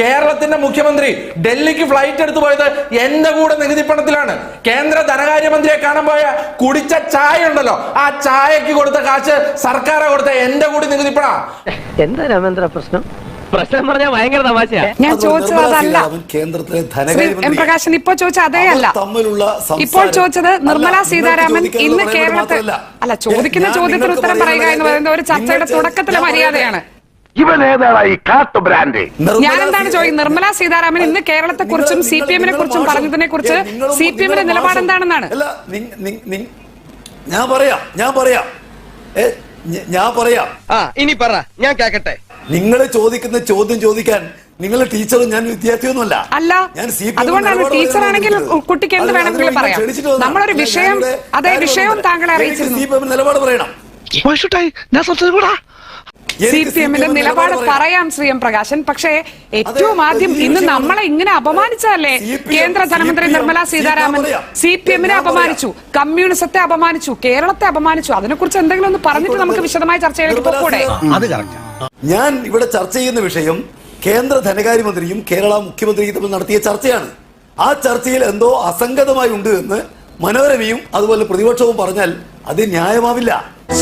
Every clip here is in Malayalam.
കേരളത്തിന്റെ മുഖ്യമന്ത്രി ഡൽഹിക്ക് ഫ്ലൈറ്റ് എടുത്തു പോയത് എന്റെ കൂടെ നികുതി പണത്തിലാണ്. കേന്ദ്ര ധനകാര്യമന്ത്രിയെ കാണാൻ പോയ കുടിച്ച ചായ ഉണ്ടല്ലോ. ആ ചായക്ക് കൊടുത്ത കാശ് സർക്കാരെ കൊടുത്ത എന്റെ കൂടി നികുതി പണ. എന്താ രാമേന്ദ്ര പ്രശ്നം? പ്രശ്നം പറഞ്ഞാൽ ഭയങ്കര തമാശയാ. ഞാൻ ചോദിച്ചത് അതല്ല. കേന്ദ്രത്തിലെ എം പ്രകാശൻ ഇപ്പോ ചോദിച്ച അതേ അല്ല. ഇപ്പോൾ ചോദിച്ചത് നിർമ്മല സീതാരാമൻ ഇന്ന് കേരളത്തിൽ അല്ല ചോദിക്കുന്ന ചോദ്യത്തിന് ഉത്തരം പറയുക എന്ന് പറയുന്നത് ഒരു ചർച്ചയുടെ തുടക്കത്തിലെ മര്യാദയാണ്. ഇവൻ ഏതാണ് ഈ കാട്ടു ബ്രാൻഡ്? ഞാൻ എന്താണ് ചോദിക്കുന്നത്? നിർമ്മല സീതാരാമൻ ഇന്ന് കേരളത്തെ കുറിച്ചും സി പി എമ്മിനെ കുറിച്ചും പറഞ്ഞതിനെ കുറിച്ച് സി പി എമ്മിന്റെ നിലപാട് എന്താണെന്നാണ്? ഞാൻ പറയാം ഞാൻ പറയാം. ഞാൻ പറയാം. ആ ഇനി പറ ഞാൻ കേക്കട്ടെ. നിങ്ങൾ ചോദിക്കുന്ന ചോദ്യം ചോദിക്കാൻ നിങ്ങൾ ടീച്ചറും ഞാൻ വിദ്യാർത്ഥിയൊന്നുമല്ല. അല്ല അതുകൊണ്ടാണ് ടീച്ചർ ആണെങ്കിൽ. കുട്ടിക്ക് എന്ത് വേണമെങ്കിലും പറയാം? നമ്മളൊരു വിഷയം അതേ വിഷയവും താങ്കളെ അറിയിച്ചിരുന്നു. നിലപാട് പറയണം. ഞാൻ സംസാരിക്കൂടാ? സി പി എമ്മിന്റെ നിലപാട് പറയാം. ശ്രീ എം പ്രകാശൻ. പക്ഷേ ഏറ്റവും ആദ്യം ഇന്ന് നമ്മളെ ഇങ്ങനെ അപമാനിച്ചല്ലേ കേന്ദ്ര ധനമന്ത്രി നിർമ്മല സീതാരാമൻ. സി പി എമ്മിനെ അപമാനിച്ചു കമ്മ്യൂണിസത്തെ അപമാനിച്ചു കേരളത്തെ അപമാനിച്ചു. അതിനെക്കുറിച്ച് എന്തെങ്കിലും ഒന്ന് പറഞ്ഞിട്ട് നമുക്ക് വിശദമായ ചർച്ചയിലേക്ക് പോകൂടെ. ഞാൻ ഇവിടെ ചർച്ച ചെയ്യുന്ന വിഷയം കേന്ദ്ര ധനകാര്യമന്ത്രിയും കേരള മുഖ്യമന്ത്രിയും തമ്മിൽ നടത്തിയ ചർച്ചയാണ്. ആ ചർച്ചയിൽ എന്തോ അസംഗതമായി ഉണ്ട് എന്ന് മനോരമയും അതുപോലെ പ്രതിപക്ഷവും പറഞ്ഞാൽ അത് ന്യായമാവില്ല.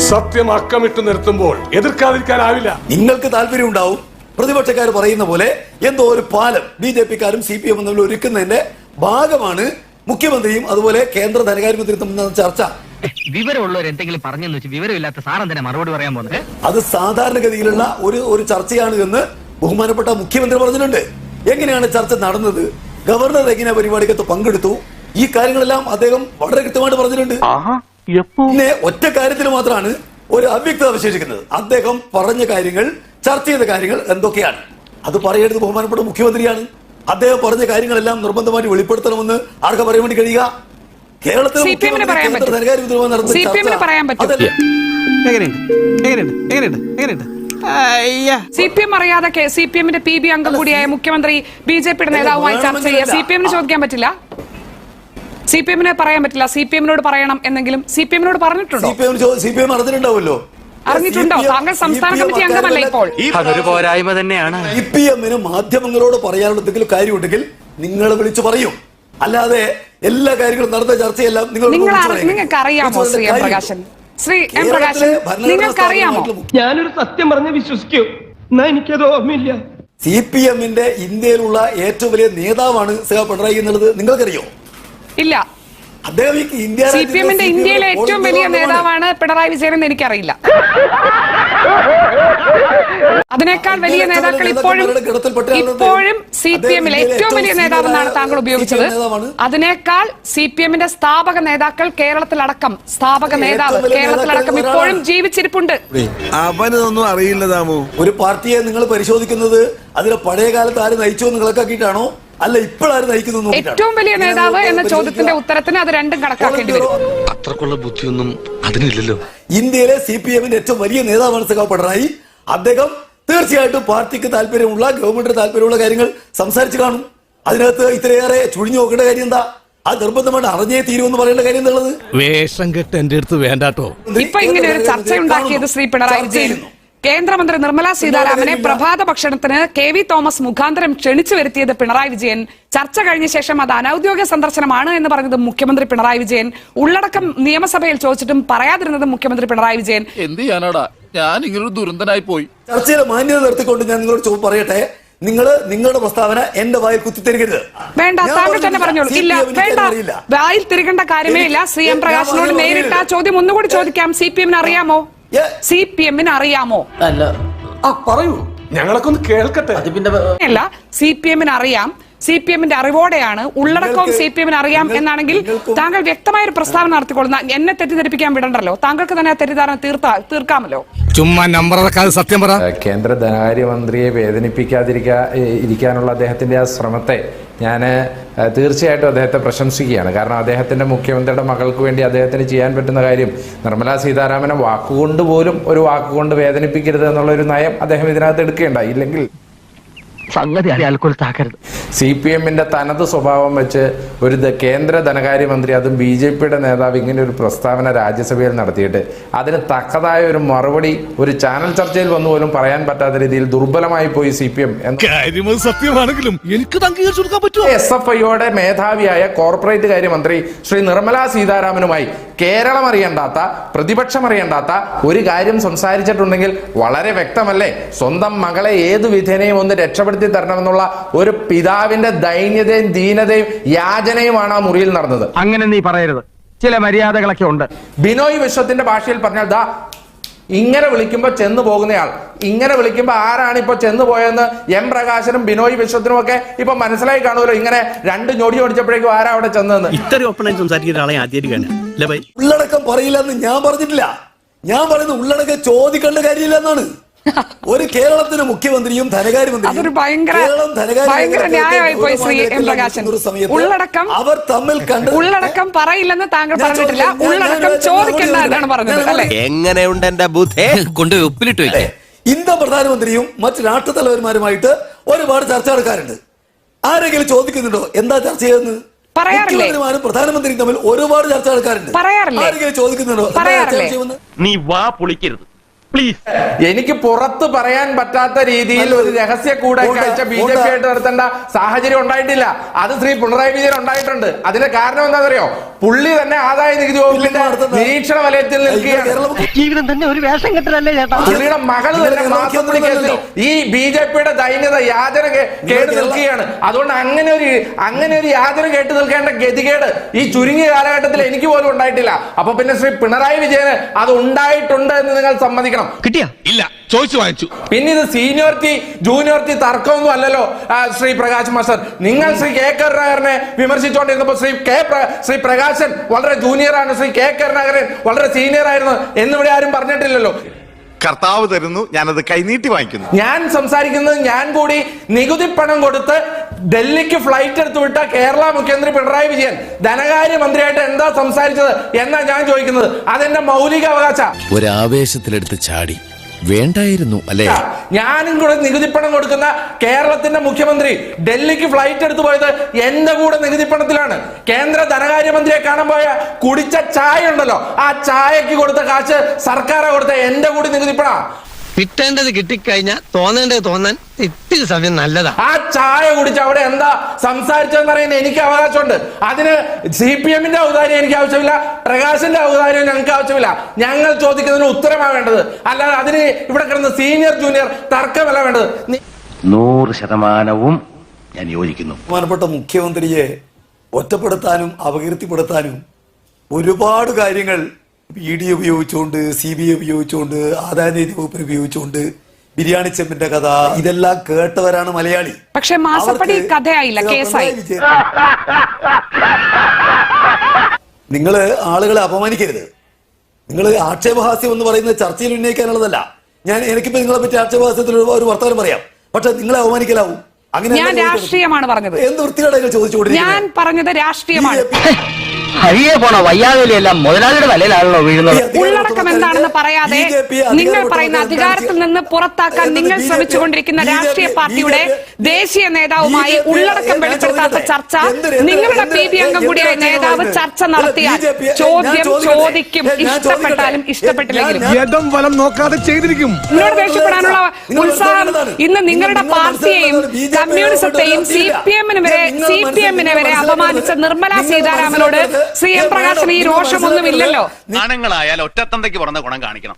സത്യം അക്കമിട്ട് നിർത്തുമ്പോൾ എതിർക്കാതിരിക്കാനാവില്ല. നിങ്ങൾക്ക് താല്പര്യം ഉണ്ടാവും. പ്രതിപക്ഷക്കാർ പറയുന്ന പോലെ എന്തോ ഒരു പാലം ബി ജെ പിക്കാരും സി പി എമ്മും തമ്മിൽ ഒരുക്കുന്നതിന്റെ ഭാഗമാണ് മുഖ്യമന്ത്രിയും അതുപോലെ കേന്ദ്ര ധനകാര്യമന്ത്രി തമ്മിൽ ചർച്ച. വിവരമുള്ളവർ എന്തെങ്കിലും പറഞ്ഞെന്ന് വെച്ച് വിവരമില്ലാത്ത സാറെന്തിനാ മറുപടി പറയാൻ പോകുന്നത്? അത് സാധാരണഗതിയിലുള്ള ഒരു ഒരു ചർച്ചയാണ് എന്ന് ബഹുമാനപ്പെട്ട മുഖ്യമന്ത്രി പറഞ്ഞിട്ടുണ്ട്. എങ്ങനെയാണ് ചർച്ച നടന്നത്? ഗവർണർ എങ്ങനെ പരിപാടിക്കകത്ത് പങ്കെടുത്തു? ഈ കാര്യങ്ങളെല്ലാം അദ്ദേഹം വളരെ കൃത്യമായിട്ട് പറഞ്ഞിട്ടുണ്ട്. ഒറ്റ കാര്യത്തിൽ മാത്രമാണ് ഒരു അവ്യക്തത അവശേഷിക്കുന്നത്. അദ്ദേഹം പറഞ്ഞ കാര്യങ്ങൾ ചർച്ച ചെയ്ത കാര്യങ്ങൾ എന്തൊക്കെയാണ്? അത് പറയേണ്ടത് ബഹുമാനപ്പെട്ട മുഖ്യമന്ത്രിയാണ്. അദ്ദേഹം പറഞ്ഞ കാര്യങ്ങളെല്ലാം നിർബന്ധമായിട്ട് വെളിപ്പെടുത്തണമെന്ന് ആർക്കാ പറയാൻ വേണ്ടി കഴിയുക? അയ്യാ. സി പി എം അറിയാതെ സി പി എമ്മിന്റെ പി ബി അംഗം കൂടിയായ മുഖ്യമന്ത്രി ബി ജെ പിയുടെ നേതാവുമായി ചർച്ച ചെയ്യുക സി പി എമ്മിന് ചോദിക്കാൻ പറ്റില്ല? സി പി എമ്മിനെ പറയാൻ പറ്റില്ല. സി പി എമ്മിനോട് പറയണം എന്നെങ്കിലും സി പി എമ്മിനോട് പറഞ്ഞിട്ടുണ്ടോ? സി പി എം അറിഞ്ഞിട്ടുണ്ടാവല്ലോ അറിഞ്ഞിട്ടുണ്ടാവുമല്ലോ. അറിഞ്ഞിട്ടുണ്ടോ? താങ്കൾ സംസ്ഥാന കമ്മിറ്റി അംഗമല്ല ഇപ്പോൾ. അതൊരു പോരായ്മ തന്നെയാണ്. സി പി എമ്മിന് മാധ്യമങ്ങളോട് പറയാനുള്ള എന്തെങ്കിലും കാര്യമുണ്ടെങ്കിൽ നിങ്ങൾ വിളിച്ചു പറയും. അല്ലാതെ എല്ലാ കാര്യങ്ങളും നടന്ന ചർച്ചയെല്ലാം നിങ്ങൾ. നിങ്ങൾക്ക് അറിയാമോ ശ്രീ എം പ്രകാശൻ? ശ്രീ പ്രകാശൻ ഞാനൊരു സത്യം പറഞ്ഞ് വിശ്വസിക്കൂ. എന്നാ എനിക്കത് ഓർമ്മയില്ല. സി പി എമ്മിന്റെ ഇന്ത്യയിലുള്ള ഏറ്റവും വലിയ നേതാവാണ് സേവ പിണറായി എന്നുള്ളത് നിങ്ങൾക്കറിയോ? ഇല്ല. അദ്ദേഹം സി പി എമ്മിന്റെ ഇന്ത്യയിലെ ഏറ്റവും വലിയ നേതാവാണ് പിണറായി വിജയൻ എന്ന് എനിക്കറിയില്ല. അതിനേക്കാൾ വലിയ നേതാക്കൾ ഇപ്പോഴും. ഇപ്പോഴും സി പി എമ്മിലെ ഏറ്റവും വലിയ നേതാവ് നേതാവെന്നാണ് താങ്കൾ ഉപയോഗിച്ചത് അതിനേക്കാൾ സി പി എമ്മിന്റെ സ്ഥാപക നേതാക്കൾ കേരളത്തിലടക്കം സ്ഥാപക നേതാവ് കേരളത്തിലടക്കം ഇപ്പോഴും ജീവിച്ചിരിപ്പുണ്ട്. അവനൊന്നും അറിയില്ല താമോ ഒരു പാർട്ടിയെ നിങ്ങൾ പരിശോധിക്കുന്നത് അതിലെ പഴയ കാലത്ത് ആര് നയിച്ചു എന്ന് കണക്കാക്കിയിട്ടാണോ? അല്ല ഇപ്പോഴാര് നയിക്കുന്നു ഏറ്റവും വലിയ നേതാവ് എന്ന ചോദ്യത്തിന്റെ ഉത്തരത്തിന് അത് രണ്ടും കണക്കാക്കേണ്ടി വരും. അത്രക്കുള്ള ബുദ്ധിയൊന്നും അതിനില്ലല്ലോ. ഇന്ത്യയിലെ സി പി എമ്മിന്റെ ഏറ്റവും വലിയ നേതാവാണ് സഖാവ് പിണറായി അദ്ദേഹം തീർച്ചയായിട്ടും പാർട്ടിക്ക് താല്പര്യമുള്ള ഗവൺമെന്റിന് താല്പര്യമുള്ള കാര്യങ്ങൾ സംസാരിച്ചു കാണും. അതിനകത്ത് ഇത്രയേറെ ചുഴിഞ്ഞു നോക്കേണ്ട കാര്യം എന്താ? ആ നിർബന്ധമായിട്ട് അറിഞ്ഞേ തീരുമെന്ന് പറയേണ്ട കാര്യം എന്നുള്ളത് വേഷം കെട്ട് എന്റെ അടുത്ത് വേണ്ടാട്ടോ. ഇപ്പൊ ഇങ്ങനെ ഒരു ചർച്ച ഉണ്ടാക്കിയത് ശ്രീ പിണറായി വിജയൻ. കേന്ദ്രമന്ത്രി നിർമ്മല സീതാരാമനെ പ്രഭാത ഭക്ഷണത്തിന് കെ വി തോമസ് മുഖാന്തരം ക്ഷണിച്ചു വരുത്തിയത് പിണറായി വിജയൻ. ചർച്ച കഴിഞ്ഞ ശേഷം അത് അനൌദ്യോഗിക സന്ദർശനമാണ് എന്ന് പറഞ്ഞത് മുഖ്യമന്ത്രി പിണറായി വിജയൻ. ഉള്ളടക്കം നിയമസഭയിൽ ചോദിച്ചിട്ടും പറയാതിരുന്നത് മുഖ്യമന്ത്രി പിണറായി വിജയൻ. എന്ത് ചെയ്യാനാടാ? ഞാൻ ഇങ്ങനൊരു ദുരന്തനായി പോയി. ചർച്ചയിലെ മാന്യത നിർത്തിക്കൊണ്ട് ഞാൻ നിങ്ങളോട് പറയട്ടെ. നിങ്ങൾ നിങ്ങളുടെ പ്രസ്താവന എന്റെ വായിൽ കുത്തിത്തരുകരുത് വേണ്ട ഞാൻ താങ്കൾ തന്നെ. പറഞ്ഞോളൂ. ഇല്ല വേണ്ട. വായിൽ തിരികേണ്ട കാര്യമേ ഇല്ല. സി എം പ്രകാശിനോട് നേരിട്ട് ആ ചോദ്യം ഒന്നുകൂടി ചോദിക്കാം. സി പി എമ്മിന് അറിയാമോ. സി പി എമ്മിന് അറിയാമോ അല്ല. ആ പറയൂ. ഞങ്ങളൊക്കെ ഒന്ന് കേൾക്കട്ടെ? അത് പിന്നെ അല്ല സി പി എമ്മിന് അറിയാം സി പി എമ്മിന്റെ അറിവോടെയാണ് ഉള്ളടക്കവും സി പി എമ്മിന് അറിയാം എന്നാണെങ്കിൽ താങ്കൾ വ്യക്തമായ ഒരു പ്രസ്താവന നടത്തിക്കൊള്ളുന്ന എന്നെ തെറ്റിദ്ധരിപ്പിക്കാൻ വിടണ്ടല്ലോ. താങ്കൾക്ക് തന്നെ ആ തെറ്റിദ്ധാരണ തീർത്താ തീർക്കാമല്ലോ. ചുമ്മാ നമ്പർ സത്യം പറ. കേന്ദ്ര ധനകാര്യമന്ത്രിയെ വേദനിപ്പിക്കാതിരിക്കാ ഇരിക്കാനുള്ള അദ്ദേഹത്തിന്റെ ആ ശ്രമത്തെ ഞാൻ തീർച്ചയായിട്ടും അദ്ദേഹത്തെ പ്രശംസിക്കുകയാണ്. കാരണം അദ്ദേഹത്തിന്റെ മുഖ്യമന്ത്രിയുടെ മകൾക്ക് വേണ്ടി അദ്ദേഹത്തിന് ചെയ്യാൻ പറ്റുന്ന കാര്യം നിർമ്മലാ സീതാരാമനെ വാക്കുകൊണ്ട് പോലും ഒരു വാക്കുകൊണ്ട് വേദനിപ്പിക്കരുത് എന്നുള്ള ഒരു നയം അദ്ദേഹം ഇതിനകത്ത് എടുക്കേണ്ടായി ഇല്ലെങ്കിൽ സംഗതി അയാൾക്കൊരുത്താക്കരുത് സി പി എമ്മിന്റെ തനത് സ്വഭാവം വെച്ച് ഒരു കേന്ദ്ര ധനകാര്യമന്ത്രി അതും ബി ജെ പിയുടെ നേതാവ് ഇങ്ങനെ ഒരു പ്രസ്താവന രാജ്യസഭയിൽ നടത്തിയിട്ട് അതിന് തക്കതായ ഒരു മറുപടി ഒരു ചാനൽ ചർച്ചയിൽ വന്നു പോലും പറയാൻ പറ്റാത്ത രീതിയിൽ ദുർബലമായി പോയി സി പി എം സത്യമാണെങ്കിലും എനിക്ക് എസ് എഫ് ഐയുടെ മേധാവിയായ കോർപ്പറേറ്റ് കാര്യമന്ത്രി ശ്രീ നിർമ്മലാ സീതാരാമനുമായി കേരളം അറിയണ്ടാത്ത പ്രതിപക്ഷം അറിയണ്ടാത്ത ഒരു കാര്യം സംസാരിച്ചിട്ടുണ്ടെങ്കിൽ വളരെ വ്യക്തമല്ലേ? സ്വന്തം മകളെ ഏത് വിധേനയും ഒന്ന് രക്ഷപ്പെടുത്തി തരണമെന്നുള്ള ഒരു പിതാവിന്റെ ദൈന്യതയും ദീനതയും യാചനയുമാണ് ആ മുറിയിൽ നടന്നത്. അങ്ങനെ നീ പറയരുത്. ചില മര്യാദകളൊക്കെ ഉണ്ട്. ബിനോയ് വിശ്വത്തിന്റെ ഭാഷയിൽ പറഞ്ഞാൽ ദാ ഇങ്ങനെ വിളിക്കുമ്പോ ചെന്നു പോകുന്നയാൾ ഇങ്ങനെ വിളിക്കുമ്പോ ആരാണ് ഇപ്പൊ ചെന്നു പോയെന്ന് എം പ്രകാശനും ബിനോയ് വിശ്വത്തിനും ഒക്കെ ഇപ്പൊ മനസ്സിലായി കാണുമല്ലോ. ഇങ്ങനെ രണ്ട് ഞൊടി ഓടിച്ചപ്പോഴേക്കും ആരാ അവിടെ ചെന്നതെന്ന്. ഇത്രയും ഓപ്പണായി സംസാരിക്കുന്ന ആളെ ആദ്യമായിട്ട് ബൈ ഉള്ളടക്കം പറയില്ലെന്ന് ഞാൻ പറഞ്ഞിട്ടില്ല. ഞാൻ പറയുന്നത് ഉള്ളടക്കം ചോദിക്കേണ്ട കാര്യമില്ല എന്നാണ് ഒരു കേരളത്തിന് മുഖ്യമന്ത്രിയും ധനകാര്യമന്ത്രിയും അതൊരു ഭയങ്കര- കേരളം ധനകാര്യ ഉള്ളടക്കം- അവർ തമ്മിൽ കണ്ട് ഉള്ളടക്കം പറയില്ലെന്ന് താങ്കൾ പറഞ്ഞിട്ടില്ല. ഉള്ളടക്കം ചോദിക്കേണ്ട എന്നാണ് പറഞ്ഞത് എങ്ങനെയുണ്ട് എന്റെ ബുദ്ധി? കൊണ്ട് ഉപ്പിലിട്ട് വെച്ചേ ഇന്ത്യ പ്രധാനമന്ത്രിയും മറ്റ് രാഷ്ട്രത്തലവന്മാരുമായിട്ട് ഒരുപാട് ചർച്ച നടക്കാറുണ്ട്. ആരെങ്കിലും ചോദിക്കുന്നുണ്ടോ? എന്താ ചർച്ച ചെയ്യുന്നത്? പറയാറില്ലേ? പ്രധാനമന്ത്രി തമ്മിൽ ഒരുപാട് ചർച്ച നടക്കാറുണ്ട് പറയാറില്ലേ? ചോദിക്കുന്നുണ്ടോ പറയാറില്ലേ? നീ വാ പൊളിക്കരുത് പ്ലീസ് എനിക്ക് പുറത്ത് പറയാൻ പറ്റാത്ത രീതിയിൽ ഒരു രഹസ്യ കൂടാഴ്ച ബി ജെ പി ആയിട്ട് നടത്തേണ്ട സാഹചര്യം ഉണ്ടായിട്ടില്ല. അത് ശ്രീ പിണറായി വിജയൻ ഉണ്ടായിട്ടുണ്ട്. അതിന്റെ കാരണം എന്താണെന്നറിയോ? പുള്ളി തന്നെ ആദായ നികുതി വകുപ്പിന്റെ നിരീക്ഷണ വലയത്തിൽ നിൽക്കുകയാണ്. ജീവിതം തന്നെ ഒരു വേഷം കെട്ടലല്ലേ പുള്ളിയുടെ മകൾ തന്നെ കേസിൽ ഈ ബി ജെ പിയുടെ ദൈന്യത യാചന കേട്ട് നിൽക്കുകയാണ്. അതുകൊണ്ട് അങ്ങനെ ഒരു അങ്ങനെ ഒരു യാചന കേട്ട് നിൽക്കേണ്ട ഗതികേട് ഈ ചുരുങ്ങിയ കാലഘട്ടത്തിൽ എനിക്ക് പോലും ഉണ്ടായിട്ടില്ല. അപ്പൊ പിന്നെ ശ്രീ പിണറായി വിജയന് അത് ഉണ്ടായിട്ടുണ്ട് എന്ന് നിങ്ങൾ സമ്മതിക്കണം. കിട്ടിയാ? ഇല്ല ചോദിച്ചു വാങ്ങിച്ചു. പിന്നെ ഇത് സീനിയോറിറ്റി ജൂനിയോറിറ്റി തർക്കമൊന്നും അല്ലല്ലോ. ശ്രീ പ്രകാശ് മാസ്റ്റർ. നിങ്ങൾ ശ്രീ കെ കരുണാകരനെ വിമർശിച്ചുകൊണ്ടിരുന്നപ്പോൾ ശ്രീ കെ ശ്രീ പ്രകാശൻ വളരെ ജൂനിയറാണ് ആണ്. ശ്രീ കെ കരുണാകരൻ വളരെ സീനിയർ ആയിരുന്നു എന്നിവിടെ ആരും പറഞ്ഞിട്ടില്ലല്ലോ. കർത്താവ് തരുന്നു ഞാനത് കൈനീട്ടി വാങ്ങിക്കുന്നു. ഞാൻ സംസാരിക്കുന്നത് ഞാൻ കൂടി നികുതി പണം കൊടുത്ത് ഡൽഹിക്ക് ഫ്ലൈറ്റ് എടുത്തു വിട്ട കേരള മുഖ്യമന്ത്രി പിണറായി വിജയൻ. ധനകാര്യ മന്ത്രിയായിട്ട് എന്താ സംസാരിച്ചത് എന്നാ ഞാൻ ചോദിക്കുന്നത്? അതെന്റെ മൗലിക അവകാശ. ഒരാവേശത്തിലെടുത്ത് ചാടി. വേണ്ടായിരുന്നു അല്ലേ? ഞാനും കൂടെ നികുതിപ്പണം കൊടുക്കുന്ന കേരളത്തിന്റെ മുഖ്യമന്ത്രി ഡൽഹിക്ക് ഫ്ലൈറ്റ് എടുത്തു പോയത് എന്റെ കൂടെ നികുതിപ്പണത്തിലാണ്. കേന്ദ്ര ധനകാര്യമന്ത്രിയെ കാണാൻ പോയ കുടിച്ച ചായ ഉണ്ടല്ലോ. ആ ചായക്ക് കൊടുത്ത കാശ് സർക്കാരാ കൊടുത്ത എന്റെ കൂടി നികുതിപ്പണ. കിട്ടേണ്ടത് കിട്ടിക്കഴിഞ്ഞാൽ തോന്നേണ്ടത് തോന്നാൻ ഇത്തിരി സമയം നല്ലതാ. ആ ചായ കുടിച്ച് അവിടെ എന്താ സംസാരിച്ചതെന്ന് പറയുന്നത് എനിക്ക് അവകാശമുണ്ട്. അതിന് സി പി എമ്മിന്റെ ഔദാര്യം എനിക്ക് ആവശ്യമില്ല പ്രകാശിന്റെ ഔദാര്യം ഞങ്ങൾക്ക് ആവശ്യമില്ല. ഞങ്ങൾ ചോദിക്കുന്നതിന് ഉത്തരമാണ് വേണ്ടത്. അല്ലാതെ അതിന് ഇവിടെ കിടന്ന് സീനിയർ ജൂനിയർ തർക്കമല്ല വേണ്ടത്. നൂറ് ശതമാനവും ഞാൻ യോജിക്കുന്നു. ബഹുമാനപ്പെട്ട മുഖ്യമന്ത്രിയെ ഒറ്റപ്പെടുത്താനും അപകീർത്തിപ്പെടുത്താനും ഒരുപാട് കാര്യങ്ങൾ ഇ ഡി ഉപയോഗിച്ചുകൊണ്ട് സി ബി ഐ ഉപയോഗിച്ചുകൊണ്ട് ആദായനികുതി വകുപ്പിനെ ഉപയോഗിച്ചുകൊണ്ട് ബിരിയാണി ചെമ്പിന്റെ കഥ ഇതെല്ലാം കേട്ടവരാണ് മലയാളി. പക്ഷെ മാസപ്പടി കഥയായില്ല കേസായി. നിങ്ങൾ ആളുകളെ അപമാനിക്കരുത്. നിങ്ങൾ ആക്ഷേപഹാസ്യം എന്ന് പറയുന്നത് ചർച്ചയിൽ ഉന്നയിക്കാനുള്ളതല്ല. ഞാൻ എനിക്കിപ്പോ നിങ്ങളെ പറ്റി ആക്ഷേപഹാസ്യത്തിൽ ഒരു- വർത്തമാനം പറയാം. പക്ഷെ നിങ്ങളെ അപമാനിക്കലാവും. അങ്ങനെ ഞാൻ രാഷ്ട്രീയമാണ് പറഞ്ഞത്. എന്ത് വൃത്തികേടാ ചോദിച്ചുകൊണ്ടിരിക്കുന്നത്? ഞാൻ പറഞ്ഞത് രാഷ്ട്രീയമാണ്. ഹരിയെ പോണ എല്ലാം മുതലാളിയുടെ തലയിലാണല്ലോ വീഴുന്നത്. ഉള്ളടക്കം എന്താണെന്ന് പറയാതെ നിങ്ങൾ പറയുന്ന അധികാരത്തിൽ നിന്ന് പുറത്താക്കാൻ നിങ്ങൾ ശ്രമിച്ചുകൊണ്ടിരിക്കുന്ന രാഷ്ട്രീയ പാർട്ടിയുടെ ദേശീയ നേതാവുമായി ഉള്ളടക്കം വെളിപ്പെടുത്താത്ത ചർച്ച നിങ്ങളുടെ പി ബി അംഗം കൂടിയായ നേതാവ് ചർച്ച നടത്തിയാൽ ചോദ്യം ചോദിക്കും. ഇഷ്ടപ്പെട്ടാലും ഇഷ്ടപ്പെട്ടില്ലെങ്കിലും. വലം നോക്കാതെ ചെയ്തിരിക്കും. നിങ്ങളോട് ദേഷ്യപ്പെടാനുള്ള ഉത്സാഹം ഇന്ന് നിങ്ങളുടെ പാർട്ടിയെയും കമ്മ്യൂണിസത്തെയും സി പി എമ്മിന് വരെ സി പി എമ്മിനെ വരെ അപമാനിച്ച നിർമ്മലാ സീതാരാമനോട് ശ്രീ എം പ്രകാശിന് ഈ രോഷമൊന്നുമില്ലല്ലോ. ആണുങ്ങളായാലും ഒറ്റത്തന്തയ്ക്ക് പറഞ്ഞ ഗുണം കാണിക്കണം.